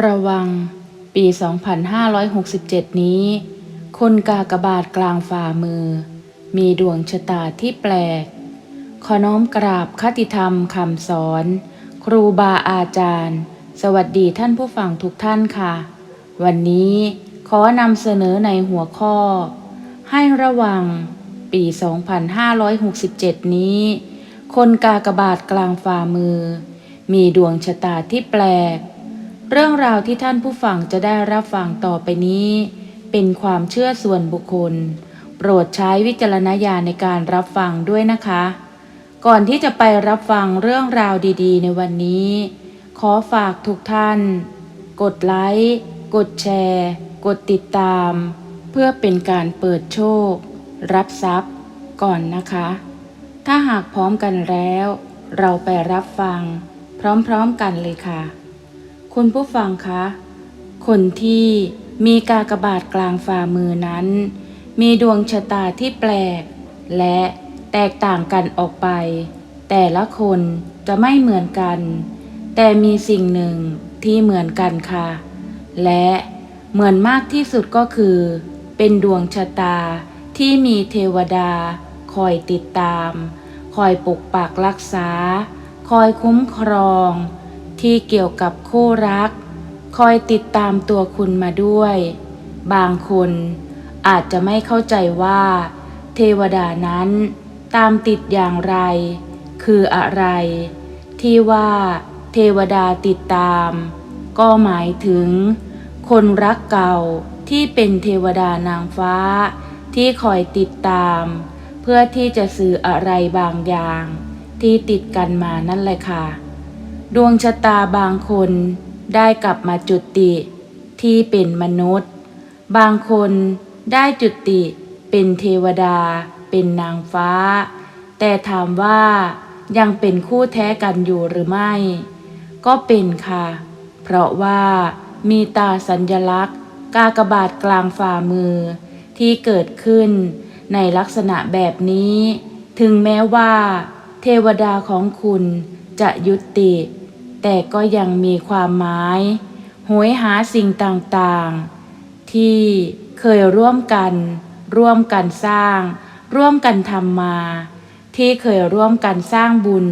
ระวัง ปี 2567 นี้ คนกากบาทกลางฝ่ามือ มีดวงชะตาที่แปลก ขอน้อมกราบคติธรรมคำสอน ครูบาอาจารย์ สวัสดีท่านผู้ฟังทุกท่านค่ะ วันนี้ขอนำเสนอในหัวข้อ ให้ระวัง ปี 2567 นี้ คนกากบาทกลางฝ่ามือ มีดวงชะตาที่แปลก เรื่องราวที่ท่านผู้ฟังจะได้รับฟังต่อไปนี้ เป็นความเชื่อส่วนบุคคล โปรดใช้วิจารณญาณในการรับฟังด้วยนะคะ ก่อนที่จะไปรับฟังเรื่องราวดีๆ ในวันนี้ ขอฝากทุกท่าน กดไลค์กดแชร์ กดติดตาม เพื่อเป็นการเปิดโชค รับทรัพย์ก่อนนะคะ ถ้าหากพร้อมกันแล้ว เราไปรับฟัง พร้อมๆกันเลยค่ะ คุณผู้ฟังคะ คนที่มีกากบาทกลางฝ่ามือนั้น มีดวงชะตาที่แปลก และแตกต่างกันออกไป แต่ละคนจะไม่เหมือนกัน แต่มีสิ่งหนึ่งที่เหมือนกันค่ะ และเหมือนมากที่สุดก็คือ เป็นดวงชะตาที่มีเทวดา คอยติดตาม คอยปกปักรักษา คอยคุ้มครอง ที่เกี่ยวกับคู่รัก คอยติดตามตัวคุณมาด้วย บางคนอาจจะไม่เข้าใจว่า เทวดานั้นตามติดอย่างไร คืออะไร ที่ว่า เทวดาติดตาม ก็หมายถึง คนรักเก่าที่เป็นเทวดานางฟ้า ที่คอยติดตาม เพื่อที่จะสื่ออะไรบางอย่าง ที่ติดกันมานั่นแหละค่ะ ดวงชะตาบางคนได้กลับมาจุติที่เป็นมนุษย์ บางคนได้จุติเป็นเทวดา เป็นนางฟ้า แต่ถามว่ายังเป็นคู่แท้กันอยู่หรือไม่ ก็เป็นค่ะ เพราะว่ามีตาสัญลักษณ์ กากบาทกลางฝ่ามือ ที่เกิดขึ้นในลักษณะแบบนี้ ถึงแม้ว่า เทวดาของคุณจะยุติ แต่ก็ยังมีความหมายโหยหาสิ่งต่างๆ ที่เคยร่วมกัน ร่วมกันสร้าง ร่วมกันทำมา ที่เคยร่วมกันสร้างบุญ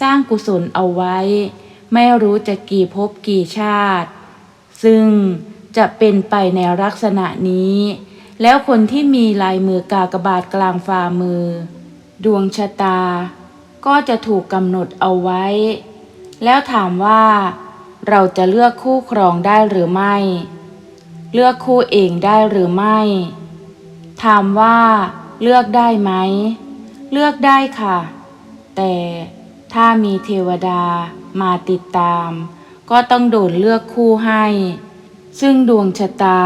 สร้างกุศลเอาไว้ ไม่รู้จะกี่ภพกี่ชาติ ซึ่งจะเป็นไปในลักษณะนี้ แล้วคนที่มีลายมือกากบาทกลางฝ่ามือ ดวงชะตา ก็จะถูกกำหนดเอาไว้ แล้วถามว่า เราจะเลือกคู่ครองได้หรือไม่ เลือกคู่เองได้หรือไม่ ถามว่า เลือกได้ไหม เลือกได้ค่ะ แต่ถ้ามีเทวดามาติดตาม ก็ต้องโดนเลือกคู่ให้ ซึ่งดวงชะตา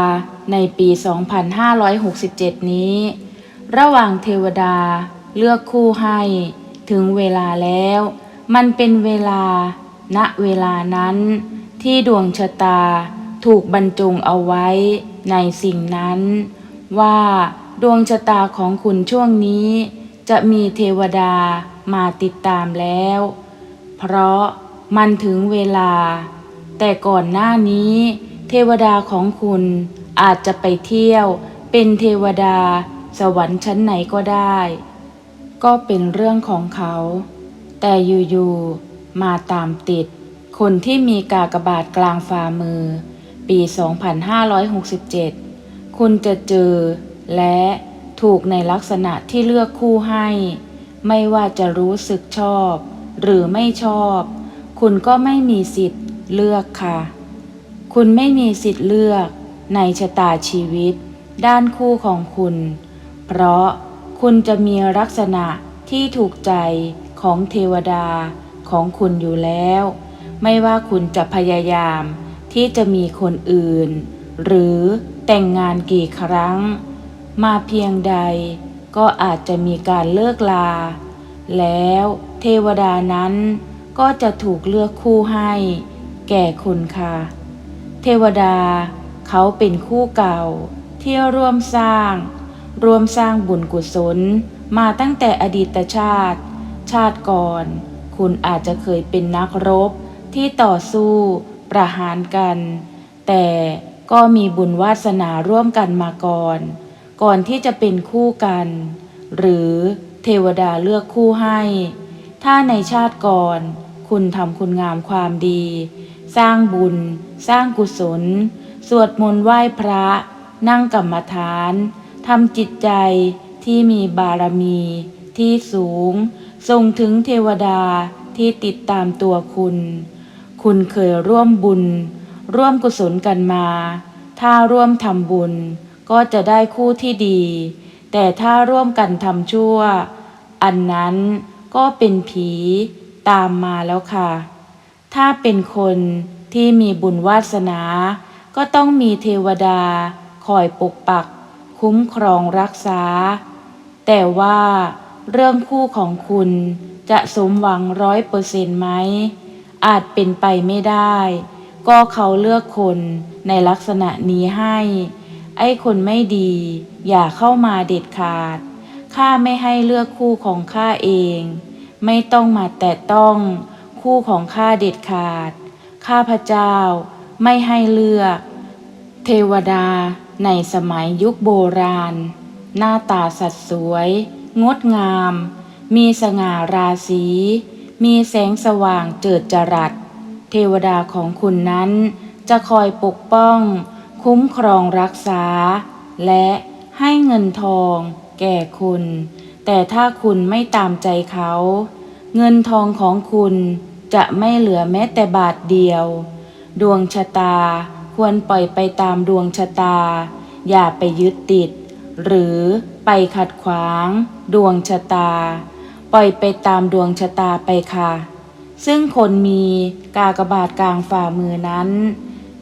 ในปี 2567 นี้ ระหว่างเทวดาเลือกคู่ให้ ถึงเวลาแล้ว มันเป็นเวลา ณ เวลานั้น ที่ดวงชะตาถูกบรรจงเอาไว้ในสิ่งนั้น ว่าดวงชะตาของคุณช่วงนี้ จะมีเทวดามาติดตามแล้ว เพราะมันถึงเวลา แต่ก่อนหน้านี้ เทวดาของคุณอาจจะไปเที่ยว เป็นเทวดาสวรรค์ชั้นไหนก็ได้ ก็เป็นเรื่องของเขา แต่อยู่ๆมาตามติด คนที่มีกากบาทกลางฝ่ามือ ปี 2567 คุณจะเจอและถูกในลักษณะที่เลือกคู่ให้ ไม่ว่าจะรู้สึกชอบ หรือไม่ชอบ คุณก็ไม่มีสิทธิ์เลือกค่ะ คุณไม่มีสิทธิ์เลือกในชะตาชีวิต ด้านคู่ของคุณ เพราะคุณจะมีลักษณะที่ถูกใจ ของเทวดาของคุณอยู่แล้ว ไม่ว่าคุณจะพยายามที่จะมีคนอื่น หรือแต่งงานกี่ครั้ง มาเพียงใดก็อาจจะมีการเลิกลา แล้วเทวดานั้นก็จะถูกเลือกคู่ให้ แก่คุณค่ะ เทวดาเขาเป็นคู่เก่าที่ร่วมสร้าง ร่วมสร้างบุญกุศลมาตั้งแต่อดีตชาติ ชาติก่อน คุณอาจจะเคยเป็นนักรบที่ต่อสู้ประหารกัน แต่ก็มีบุญวาสนาร่วมกันมาก่อน ก่อนที่จะเป็นคู่กัน หรือเทวดาเลือกคู่ให้ ถ้าในชาติก่อน คุณทำคุณงามความดี สร้างบุญ สร้างกุศล สวดมนต์ไหว้พระ นั่งกรรมฐานทำจิตใจที่มีบารมี ที่สูง ส่งถึงเทวดาที่ติดตามตัวคุณ คุณเคยร่วมบุญ ร่วมกุศลกันมา ถ้าร่วมทำบุญ ก็จะได้คู่ที่ดี แต่ถ้าร่วมกันทำชั่ว อันนั้นก็เป็นผีตามมาแล้วค่ะ ถ้าเป็นคนที่มีบุญวาสนา ก็ต้องมีเทวดาคอยปกปัก คุ้มครองรักษา แต่ว่า เรื่องคู่ของคุณจะสมหวังร้อยเปอร์เซนต์ไหม อาจเป็นไปไม่ได้ ก็เขาเลือกคนในลักษณะนี้ให้ ไอ้คนไม่ดี อย่าเข้ามาเด็ดขาด ข้าไม่ให้เลือกคู่ของข้าเอง ไม่ต้องมาแตะต้องคู่ของข้าเด็ดขาด ข้าพเจ้าไม่ให้เลือก เทวดาในสมัยยุคโบราณ หน้าตาสัดสวย งดงาม มีสง่าราศี มีแสงสว่างเจิดจรัส เทวดาของคุณนั้นจะคอยปกป้อง คุ้มครองรักษา และให้เงินทอง แก่คุณ แต่ถ้าคุณไม่ตามใจเขา เงินทองของคุณจะไม่เหลือแม้แต่บาทเดียว ดวงชะตาควรปล่อยไปตามดวงชะตา อย่าไปยึดติด หรือไปขัดขวาง ดวงชะตา ปล่อยไปตามดวงชะตาไปค่ะ ซึ่งคนมีกากบาทกลางฝ่ามือนั้น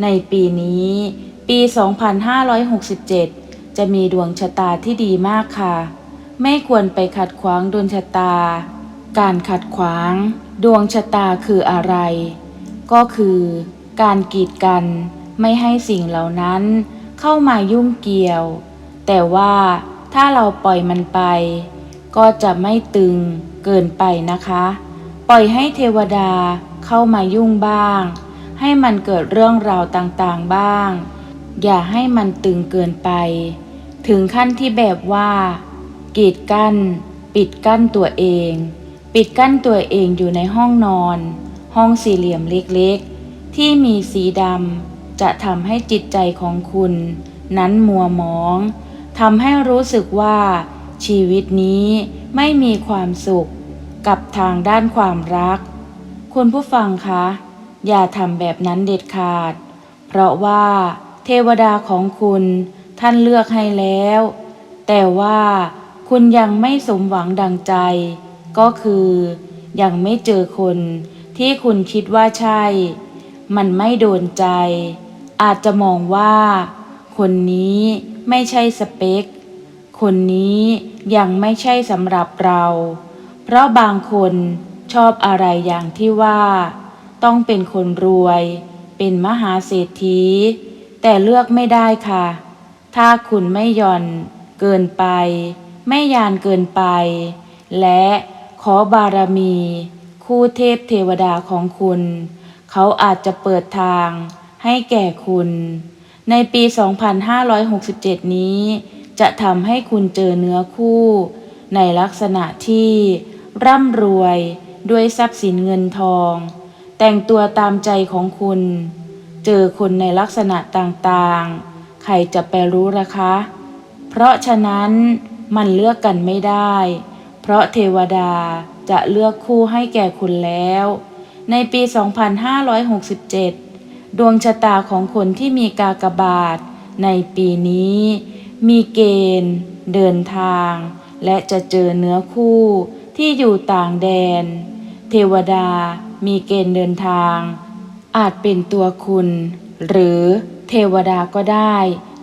ในปีนี้ ปี 2567 จะมีดวงชะตาที่ดีมากค่ะ ไม่ควรไปขัดขวางดวงชะตา การขัดขวาง ดวงชะตาคืออะไร ก็คือการกีดกันไม่ให้สิ่งเหล่านั้นเข้ามายุ่งเกี่ยว แต่ว่าถ้าเราปล่อยมันไป ก็จะไม่ตึงเกินไปนะคะ ปล่อยให้เทวดาเข้ามายุ่งบ้าง ให้มันเกิดเรื่องราวต่างๆบ้าง อย่าให้มันตึงเกินไป ถึงขั้นที่แบบว่ากีดกั้น ปิดกั้นตัวเอง ปิดกั้นตัวเองอยู่ในห้องนอน ห้องสี่เหลี่ยมเล็กๆ ที่มีสีดำจะทำให้จิตใจของคุณ นั้นมัวมอง ทำให้รู้สึกว่า ชีวิตนี้ไม่มีความสุขกับทางด้านความรัก คุณผู้ฟังคะ อย่าทำแบบนั้นเด็ดขาด เพราะว่าเทวดาของคุณท่านเลือกให้แล้ว แต่ว่าคุณยังไม่สมหวังดังใจ ก็คือยังไม่เจอคนที่คุณคิดว่าใช่ มันไม่โดนใจ อาจจะมองว่า คนนี้ไม่ใช่สเปค คนนี้ยังไม่ใช่สำหรับเรา เพราะบางคนชอบอะไรอย่างที่ว่า ต้องเป็นคนรวย เป็นมหาเศรษฐี แต่เลือกไม่ได้ค่ะ ถ้าคุณไม่ย่อน เกินไป ไม่ยานเกินไป และขอบารมี คู่เทพเทวดาของคุณ เขาอาจจะเปิดทางให้แก่คุณ ในปี 2567 นี้ จะทำให้คุณเจอเนื้อคู่ ในลักษณะที่ร่ำรวยด้วยทรัพย์สินเงินทอง แต่งตัวตามใจของคุณ เจอคนในลักษณะต่างๆ ใครจะไปรู้ล่ะคะ เพราะฉะนั้นมันเลือกกันไม่ได้ เพราะเทวดาจะเลือกคู่ให้แก่คุณแล้ว ในปี 2567 ดวงชะตาของคนที่มีกากบาท ในปีนี้ มีเกณฑ์ เดินทาง และจะเจอเนื้อคู่ที่อยู่ต่างแดน เทวดามีเกณฑ์เดินทาง อาจเป็นตัวคุณ หรือเทวดาก็ได้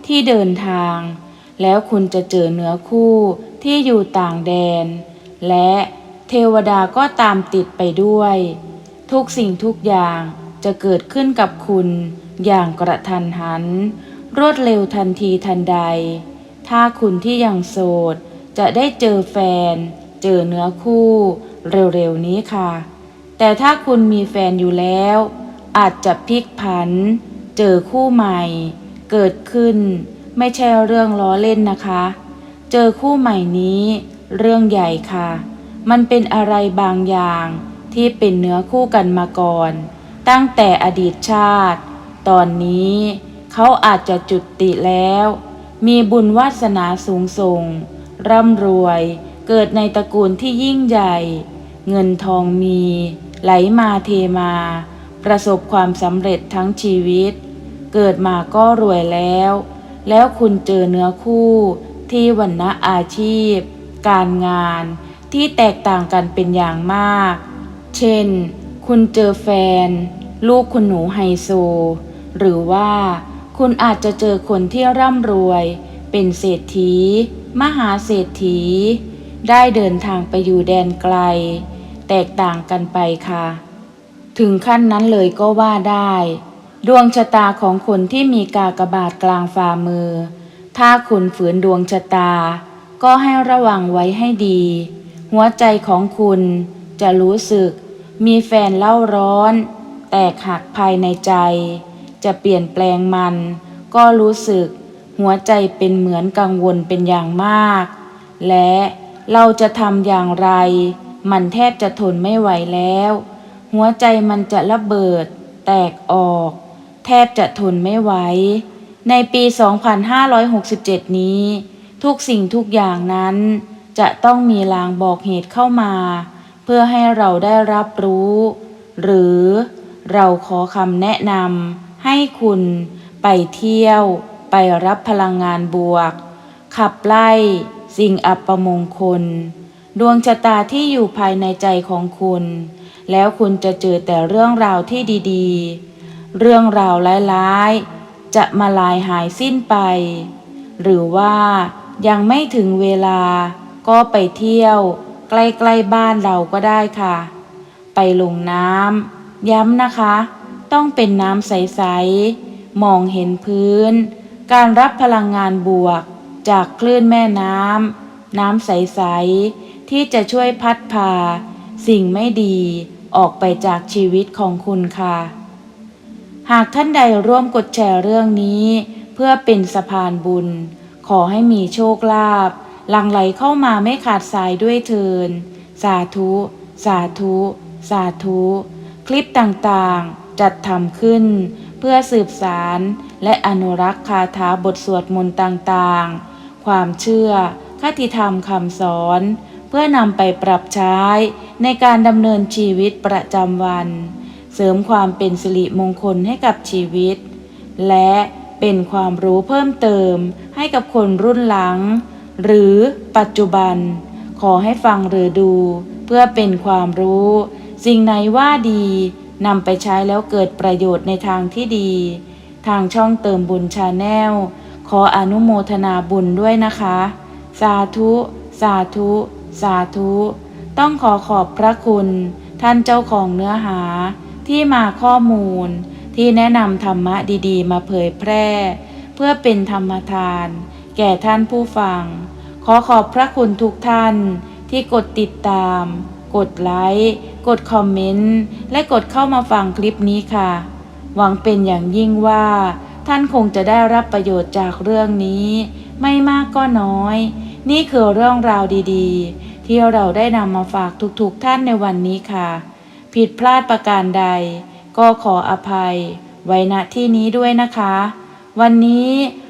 ที่เดินทาง แล้วคุณจะเจอเนื้อคู่ที่อยู่ต่างแดน และเทวดาก็ตามติดไปด้วย ทุกสิ่งทุกอย่าง จะเกิดขึ้นกับคุณอย่างกระทันหัน รวดเร็วทันทีทันใด ถ้าคุณที่ยังโสด จะได้เจอแฟน เจอเนื้อคู่เร็วๆนี้ค่ะ แต่ถ้าคุณมีแฟนอยู่แล้ว อาจจะพลิกผัน เจอคู่ใหม่ เกิดขึ้น ไม่ใช่เรื่องล้อเล่นนะคะ เจอคู่ใหม่นี้ เรื่องใหญ่ค่ะ มันเป็นอะไรบางอย่างที่เป็นเนื้อคู่กันมาก่อน ตั้งแต่อดีตชาติ ตอนนี้เขาอาจจะจุติแล้ว มีบุญวาสนาสูงส่ง ร่ำรวย เกิดในตระกูลที่ยิ่งใหญ่ เงินทองมี ไหลมาเทมา ประสบความสำเร็จทั้งชีวิต เกิดมาก็รวยแล้ว แล้วคุณเจอเนื้อคู่ที่วันณะอาชีพ การงานที่แตกต่างกันเป็นอย่างมาก เช่น คุณเจอแฟน ลูกคุณหนูไฮโซ หรือว่าคุณอาจจะเจอคนที่ร่ำรวย เป็นเศรษฐี มหาเศรษฐี ได้เดินทางไปอยู่แดนไกล แตกต่างกันไปค่ะ ถึงขั้นนั้นเลยก็ว่าได้ ดวงชะตาของคนที่มีกากบาทกลางฝ่ามือ ถ้าคุณฝืนดวงชะตา ก็ให้ระวังไว้ให้ดี หัวใจของคุณจะรู้สึก มีแฟนเล่าร้อน แตกหักภายในใจ จะเปลี่ยนแปลงมัน ก็รู้สึก หัวใจเป็นเหมือนกังวลเป็นอย่างมาก และเราจะทำอย่างไร มันแทบจะทนไม่ไหวแล้ว หัวใจมันจะระเบิด แตกออก แทบจะทนไม่ไหวในปี 2567 นี้ ทุกสิ่งทุกอย่างนั้น จะต้องมีลางบอกเหตุเข้ามา เพื่อให้เราได้รับรู้ หรือเราขอคำแนะนำให้คุณไปเที่ยว ไปรับพลังงานบวก ขับไล่สิ่งอัปมงคล ดวงชะตาที่อยู่ภายในใจของคุณ แล้วคุณจะเจอแต่เรื่องราวที่ดีๆ เรื่องราวร้ายๆ จะมาลายหายสิ้นไป หรือว่ายังไม่ถึงเวลาก็ไปเที่ยว ใกล้ๆบ้านเราก็ได้ค่ะ ไปลงน้ำย้ำนะคะ ต้องเป็นน้ำใสๆมองเห็นพื้น การรับพลังงานบวก จากคลื่นแม่น้ำน้ำใสๆที่จะช่วยพัดพา สิ่งไม่ดีออกไปจากชีวิตของคุณค่ะ หากท่านใดร่วมกดแชร์เรื่องนี้ เพื่อเป็นสะพานบุญ ขอให้มีโชคลาภ หลั่งไหลเข้ามาไม่ขาดสายด้วยเทิน สาธุ สาธุ สาธุ คลิปต่างๆ จัดทำขึ้น เพื่อสืบสารและอนุรักษ์คาถาบทสวดมนต์ต่างๆ ความเชื่อคติธรรมคำสอน เพื่อนำไปปรับใช้ในการดำเนินชีวิตประจำวัน เสริมความเป็นสิริมงคลให้กับชีวิต และเป็นความรู้เพิ่มเติมให้กับคนรุ่นหลัง หรือปัจจุบัน ขอให้ฟังหรือดู เพื่อเป็นความรู้ สิ่งไหนว่าดีนำไปใช้แล้วเกิดประโยชน์ในทางที่ดี ทางช่องเติมบุญชาแนล ขออนุโมทนาบุญด้วยนะคะ สาธุ สาธุ สาธุ ต้องขอขอบพระคุณ ท่านเจ้าของเนื้อหา ที่มาข้อมูล ที่แนะนำธรรมะดีๆ มาเผยแพร่ เพื่อเป็นธรรมทาน แก่ท่านผู้ฟัง ขอขอบพระคุณทุกท่านที่กดติดตาม กดไลค์ กดคอมเมนต์ และกดเข้ามาฟังคลิปนี้ค่ะ หวังเป็นอย่างยิ่งว่า ท่านคงจะได้รับประโยชน์จากเรื่องนี้ ไม่มากก็น้อย นี่คือเรื่องราวดีๆ ที่เราได้นำมาฝากทุกๆท่านในวันนี้ค่ะ ผิดพลาดประการใด ก็ขออภัย ไว้ณที่นี้ด้วยนะคะ วันนี้